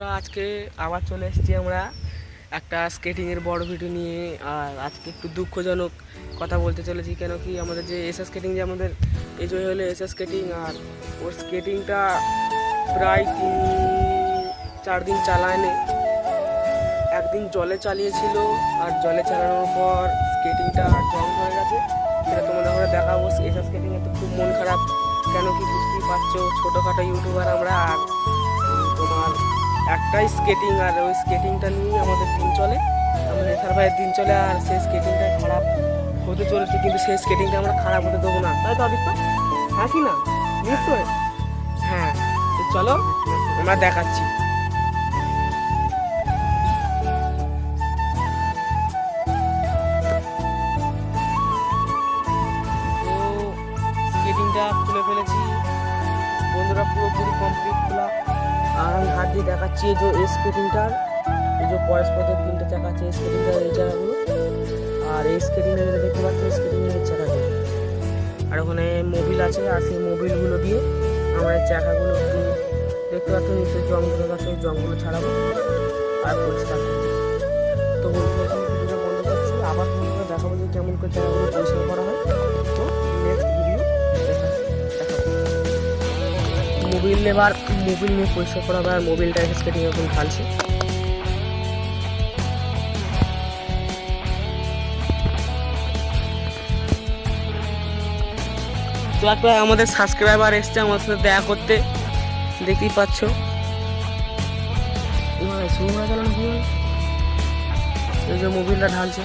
আজকে আবার চলে এসেছি আমরা একটা স্কেটিংয়ের বড় ভিডিও নিয়ে, আর আজকে একটু দুঃখজনক কথা বলতে চলেছি, কেন কি আমাদের যে এস স্কেটিং যে আমাদের এই জয় হলো এস স্কেটিং আর ওর স্কেটিংটা প্রায় তিন, চার দিন চালায়নি। একদিন জলে চালিয়েছিল, আর জলে চালানোর পর স্কেটিংটা জং হয়ে গেছে। সেটা তোমাদের আমরা দেখাবো। এস স্কেটিংয়ে তো খুব মন খারাপ, কেন কি বুঝতেই পারছ, ছোটোখাটো ইউটিউবার আমরা, আর একটাই স্কেটিং আর ওই স্কেটিংটা নিয়েই আমাদের দিন চলে। আমাদের এসার ভাইয়ের দিন চলে আর সেই স্কেটিংটা খারাপ হতে চলেছে, কিন্তু সেই স্কেটিংটা আমরা খারাপ হতে দেবো না। তাই তো আদিত্য? হ্যাঁ কি না? নিশ্চয় হ্যাঁ চলো আমরা দেখাচ্ছি। আমি হাত দিয়ে দেখাচ্ছি এই যে স্কেটিংটার এই যে পরস্পর তিনটে চাকা আছে স্কেটিংটার এই চাকাগুলো আর এই স্কেটিংটা যেটা দেখতে পাচ্ছি স্কেটিংয়ের এই চাকাগুলো আর ওখানে মোবিল আছে, আর সেই মোবিলগুলো দিয়ে আমরা চাকাগুলো একটু দেখতে পাচ্ছি নিচে জঙ্গল আছে জঙ্গল ছাড়াবো। আর পরিষ্কার। তো বন্ধুরা, এখন বন্ধ করছি। আবার তোমাদের দেখাবো যে কেমন করে চাকাগুলো পরিষ্কার করা হয়। মোবিল এবার মোবিল নিয়ে পরিষ্কার করা আর মোবিলটা স্কেটিং এখন ঢালছে। তো আমাদের সাবস্ক্রাইবার এসছে আমার সাথে দেখা করতে। দেখতেই পাচ্ছ। যে মোবিলটা ঢালছে।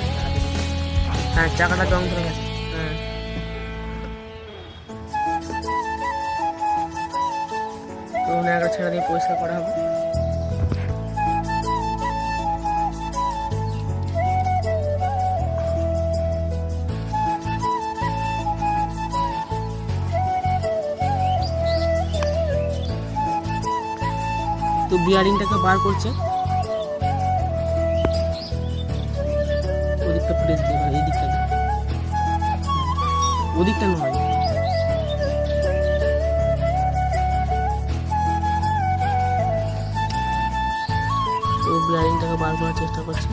হ্যাঁ চাকাটা জং ধরে গেছে। হ্যাঁ তো একটা ছেড়ে দিয়ে পরিষ্কার করা হবে। তো বিয়ারিংটাকে বার করছে। ওদিকটা ফুটেজ দিয়ে এই দিকটা দিয়ে। ওদিকটা নয়। বিয়ারিংটাকে বার করার চেষ্টা করছি।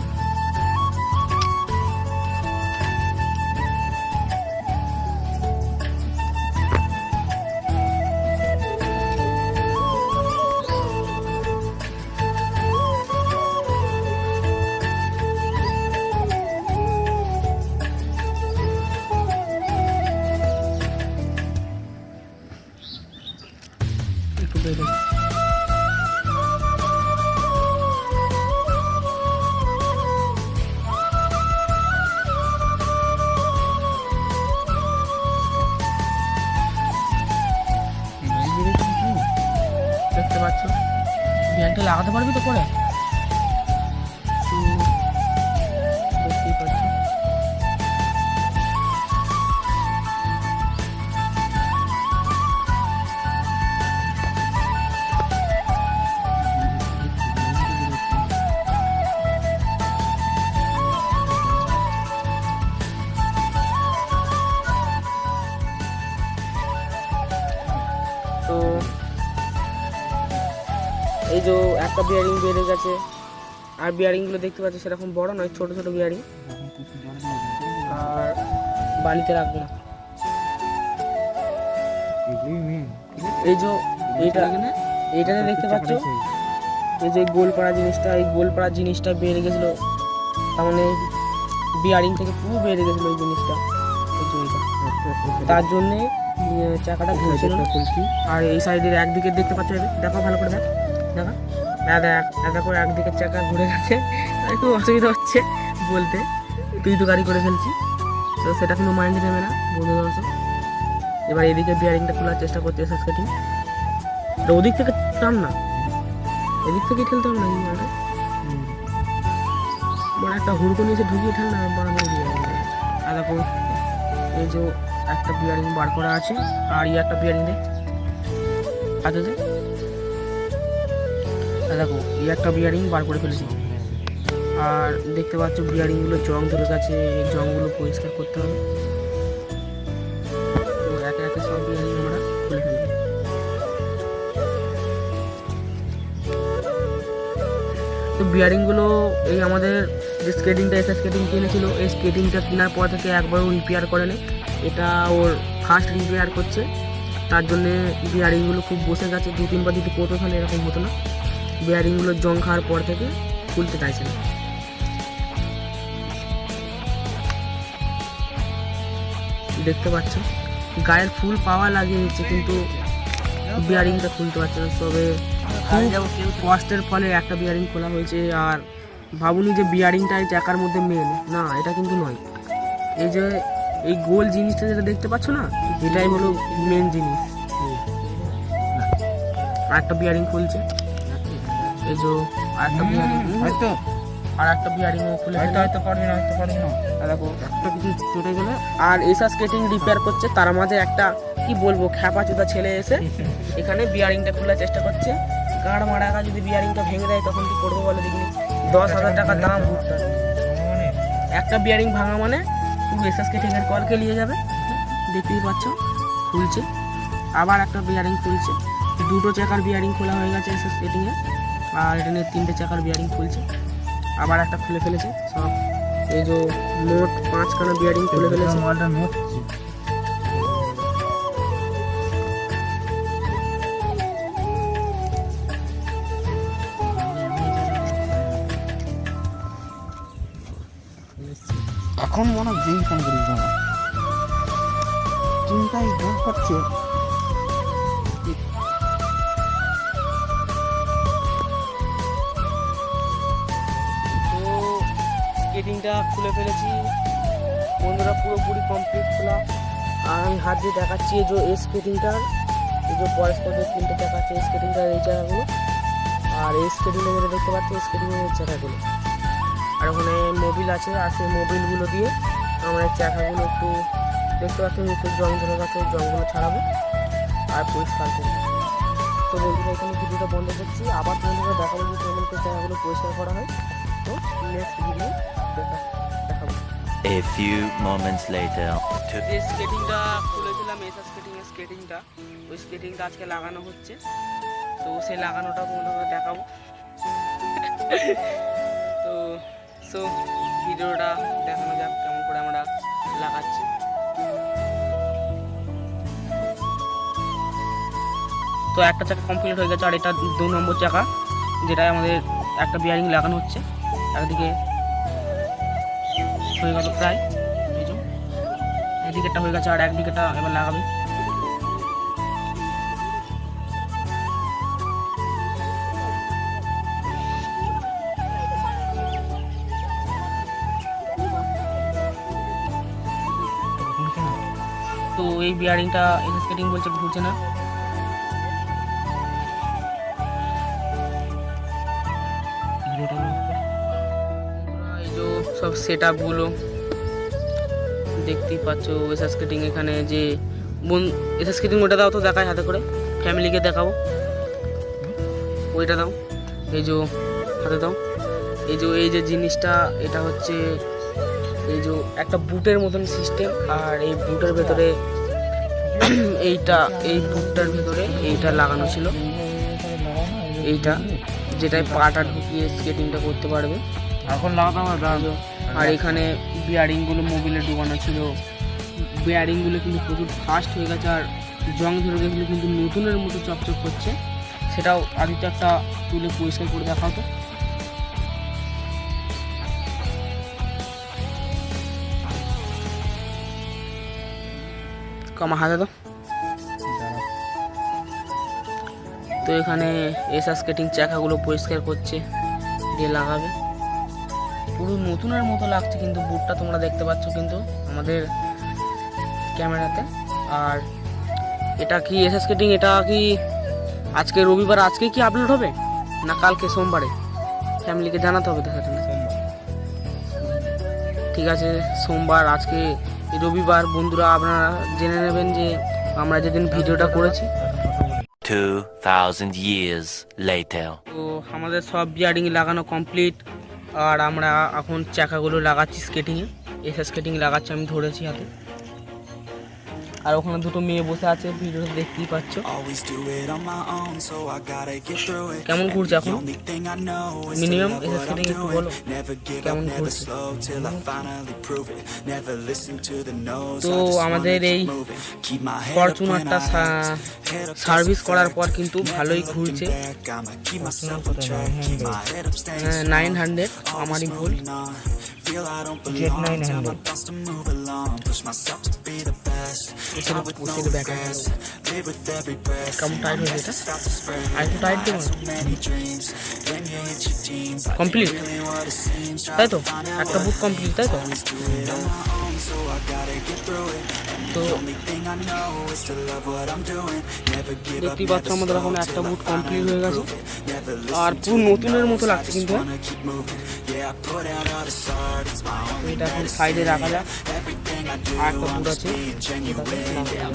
একটু বেড়ে লাগাতে পারবি তো পরে? তো এই যে একটা বিয়ারিং বেড়ে গেছে। আর বিয়ারিংগুলো দেখতে পাচ্ছি সেরকম বড় নয় ছোট ছোট বিয়ারিং আর বালিতে রাখব না। এই যে এইটা এইটাতে দেখতে পাচ্ছ? এই যে গোলপাড়া জিনিসটা এই গোল গোলপাড়া জিনিসটা বেড়ে গেছিল। তার মানে বিয়ারিং থেকে পুরো বেড়ে গেছিল এই জিনিসটা। তার জন্যে চাকাটা ঘুরছিল। আর এই সাইডের একদিকে দেখতে পাচ্ছ দেখো ভালো করে দেখ। দেখা হ্যাঁ দেখ এক দেখো একদিকের চাকা ঘুরে গেছে। আর একটু অসুবিধা হচ্ছে বলতে। তুই তো গাড়ি করে ফেলছি। তো সেটা কোনো মাইন্ড নেবে না, বন্ধু দর্শক এবার এদিকে বিয়ারিংটা খোলার চেষ্টা করতে এসে স্কেটিং তো ওদিক থেকে টান না। এদিক থেকে ঠেলতে হবে না, এই বড় একটা হুড়কো নিয়ে ঢুকিয়ে ঠেল না বড় আর দেখো, এই যে একটা বিয়ারিং বার করা আছে, আর এই একটা বিয়ারিং দে। হাতে দে। আর দেখো, এই একটা বিয়ারিং বার করে ফেলেছি। আর দেখতে পাচ্ছ বিয়ারিংগুলো জং ধরে গেছে, এই জংগুলো পরিষ্কার করতে হবে। তো একে আমরা তো বিয়ারিংগুলো এই আমাদের যে স্কেটিংটা এসে স্কেটিং কিনেছিল এই স্কেটিংটা কেনার পর থেকে একবারও রিপেয়ার করেনি এটা ওর ফার্স্ট রিপেয়ার করছে। তার জন্যে বিয়ারিংগুলো খুব বসে গেছে দু তিনবার যদি করতো তাহলে এরকম হতো না। বিয়ারিংগুলো জং খাওয়ার পর থেকে খুলতে চাইছে না দেখতে পাচ্ছ? গায়ের ফুল পাওয়া লাগিয়েছে, কিন্তু বিয়ারিংটা খুলতে পারছে না। তবে কষ্টের ফলে একটা বিয়ারিং খোলা হয়েছে, আর ভাবুনি যে বিয়ারিংটাই চাকার মধ্যে মেন না, এটা কিন্তু নয়। এই যে, এই গোল জিনিসটা যেটা দেখতে পাচ্ছ না, এটাই হলো মেন জিনিস। আর একটা বিয়ারিং খুলছে। এই যে আর একটা বিয়ারিং হয়তো। আর একটা খুলে হয়তো হয়তো পারবি না হয়তো পারবি না। দেখো একটা কিছু চটে গেলে। আর এসা স্কেটিং রিপেয়ার করছে তার মাঝে একটা কি বলব খ্যাপা চোদা ছেলে এসে এখানে বিয়ারিংটা খোলার চেষ্টা করছে। গাড় মারাকা যদি বিয়ারিংটা ভেঙে দেয় তখন কি করব বলে দেখিনি? দশ হাজার টাকা দাম। মানে। একটা বিয়ারিং ভাঙা মানে পুরো এসএস স্কেটিং এর কলকে নিয়ে যাবে। দেখতেই পাচ্ছ খুলছে। আবার একটা বিয়ারিং খুলছে। দুটো চাকার বিয়ারিং খোলা হয়ে গেছে এসএস স্কেটিং এ আর এটা নিয়ে তিনটে চাকার বিয়ারিং খুলছে। আবার একটা খুলে ফেলেছে সব এই যে মোট পাঁচখানা বিয়ারিং খুলে ফেলেছে। মালটা নোট এখন মনে হয় যেই ফোন করিস না চিন্তাই ভোগ করছে। স্কেটিংটা খুলে ফেলেছি। বন্ধুরা পুরোপুরি কমপ্লিট খোলা। আর আমি হাত দিয়ে দেখাচ্ছি এই যে স্কেটিংটার এই যে পরস্পর যে তিনটে চাকা আছে এই স্কেটিংটার এই চাকাগুলো আর এই স্কেটিংটা যেটা দেখতে পাচ্ছি স্কেটিংয়ের এই চাকাগুলো। আর ওখানে মোবিল আছে, আর সেই মোবিলগুলো দিয়ে আমরা চাকাগুলো একটু দেখতে পাচ্ছি, একটু জং ধরে গেছে, জংগুলো ছাড়াবো। আর পরিষ্কার করব। তো বন্ধুরা, এখানে ভিডিওটা বন্ধ করছি। আবার বন্ধুরা দেখাবো যে কেমন জায়গাগুলো পরিষ্কার করা হয়। তো next video A few moments later. যে স্কেটিংটা খুলেছিলাম এসা স্কেটিং এর স্কেটিংটা ওই স্কেটিংটা আজকে লাগানো হচ্ছে। তো সেই লাগানোটা তোমাদের দেখাবো। তো সো ভিডিওটা দেখানো যাক কেমন করে আমরা লাগাচ্ছি। তো একটা চাকা কমপ্লিট হয়ে গেছে, আর এটা দু নম্বর চাকা যেটা আমাদের একটা বিয়ারিং লাগানো হচ্ছে। একদিকে হয়ে গেল প্রায়। এই যে। হয়ে গেছে আর একদিকেটা এবার লাগাবে। তো এই বিয়ারিংটা এই স্কেটিং বলছে ঘুরছে না। সব সেট আপগুলো দেখতেই পাচ্ছ এসা স্কেটিং এখানে যে বোন এসা স্কেটিং ওটা দাও তো দেখায় হাতে করে। ফ্যামিলিকে দেখাবো। ওইটা দাও। এই যে হাতে দাও। এই যে এই যে জিনিসটা এটা হচ্ছে এই যে একটা বুটের মতন সিস্টেম আর এই বুটের ভেতরে এইটা এই বুটটার ভেতরে এইটা লাগানো ছিল। এইটা যেটায় পাটা ঢুকিয়ে স্কেটিংটা করতে পারবে। এখন লাগাতে হবে আর এখানে বিয়ারিংগুলো মোবিলে ঢোকানো ছিল। বিয়ারিংগুলো কিন্তু প্রচুর ফাস্ট হয়ে গেছে আর জং ধরে গেছিল কিন্তু নতুনের মতো চকচক করছে। সেটাও আদিত্য একটা তুলে পরিষ্কার করে কমা, হাতে তো তো এখানে এসা স্কেটিং চাকাগুলো পরিষ্কার করছে। দিয়ে লাগাবে। পুরো নতুনের মতো লাগছে কিন্তু বুটটা তোমরা দেখতে পাচ্ছ কিন্তু আমাদের ক্যামেরাতে। আর এটা কি এস স্কেটিং এটা কি আজকে রবিবার? আজকে কি আপলোড হবে? না কালকে সোমবারে? ফ্যামিলিকে জানাতে হবে তো সেটা ঠিক আছে সোমবার আজকে রবিবার। বন্ধুরা আপনারা জেনে নেবেন যে আমরা যেদিন ভিডিওটা করেছি। 2,000 years later. তো আমাদের সব বিয়ারিং লাগানো কমপ্লিট আর আমরা এখন চাকাগুলো লাগাচ্ছি স্কেটিংয়ে এসে স্কেটিং লাগাচ্ছি আমি ধরেছি হাতে। আর ওখানে দুটো মেয়ে বসে আছে ভিডিওটা দেখতেই পাচ্ছ। কেমন ঘুরছে এখন? মিনিমাম তো আমাদের এই ফরচুনারটা সার্ভিস করার পর কিন্তু ভালোই ঘুরছে। নাইন হান্ড্রেড হ্যাঁ, হ্যাঁ, হ্যাঁ, আমারই ভুল। Feel I don't Jet belong. Tell 900. my thoughts to move along. Push myself to be the best. এছাড়া Out with no পুষের back regrets. Live with every breath. কেমন টাইট হয়েছে এটা Start to spread. আর একটু টাইট দেবো So many dreams. When you hit your teens, life complete ain't really what it seems. Try তাই to তো find out একটা what boot complete তাই তো always do it on my own, so I gotta get through it. তো দেখতেই পাচ্ছ আমাদের এখন একটা বুট কমপ্লিট হয়ে গেছে আর পুরো নতুনের মতো লাগছে কিন্তু হ্যাঁ? এটা এখন সাইডে রাখা যাক আর একটা বুট আছে. Yeah,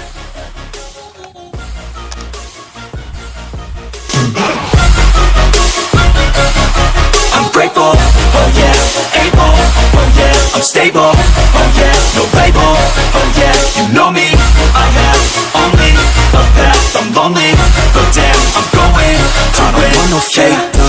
I'm I'm oh yeah, able, oh yeah, I'm stable, oh yeah, no label, oh yeah, you know me, I have only a path, I'm lonely, but damn, I'm going. To I don't want no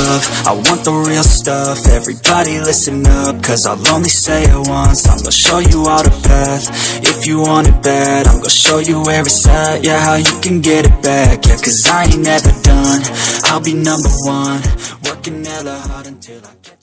love, I want the real stuff, everybody listen up, cause I'll only say it once, I'm gonna show you all the path, if you want it bad, I'm gonna show you where it's at, yeah, how you can get it back, yeah, cause I ain't never done, I'll be number one, working hella hard until I get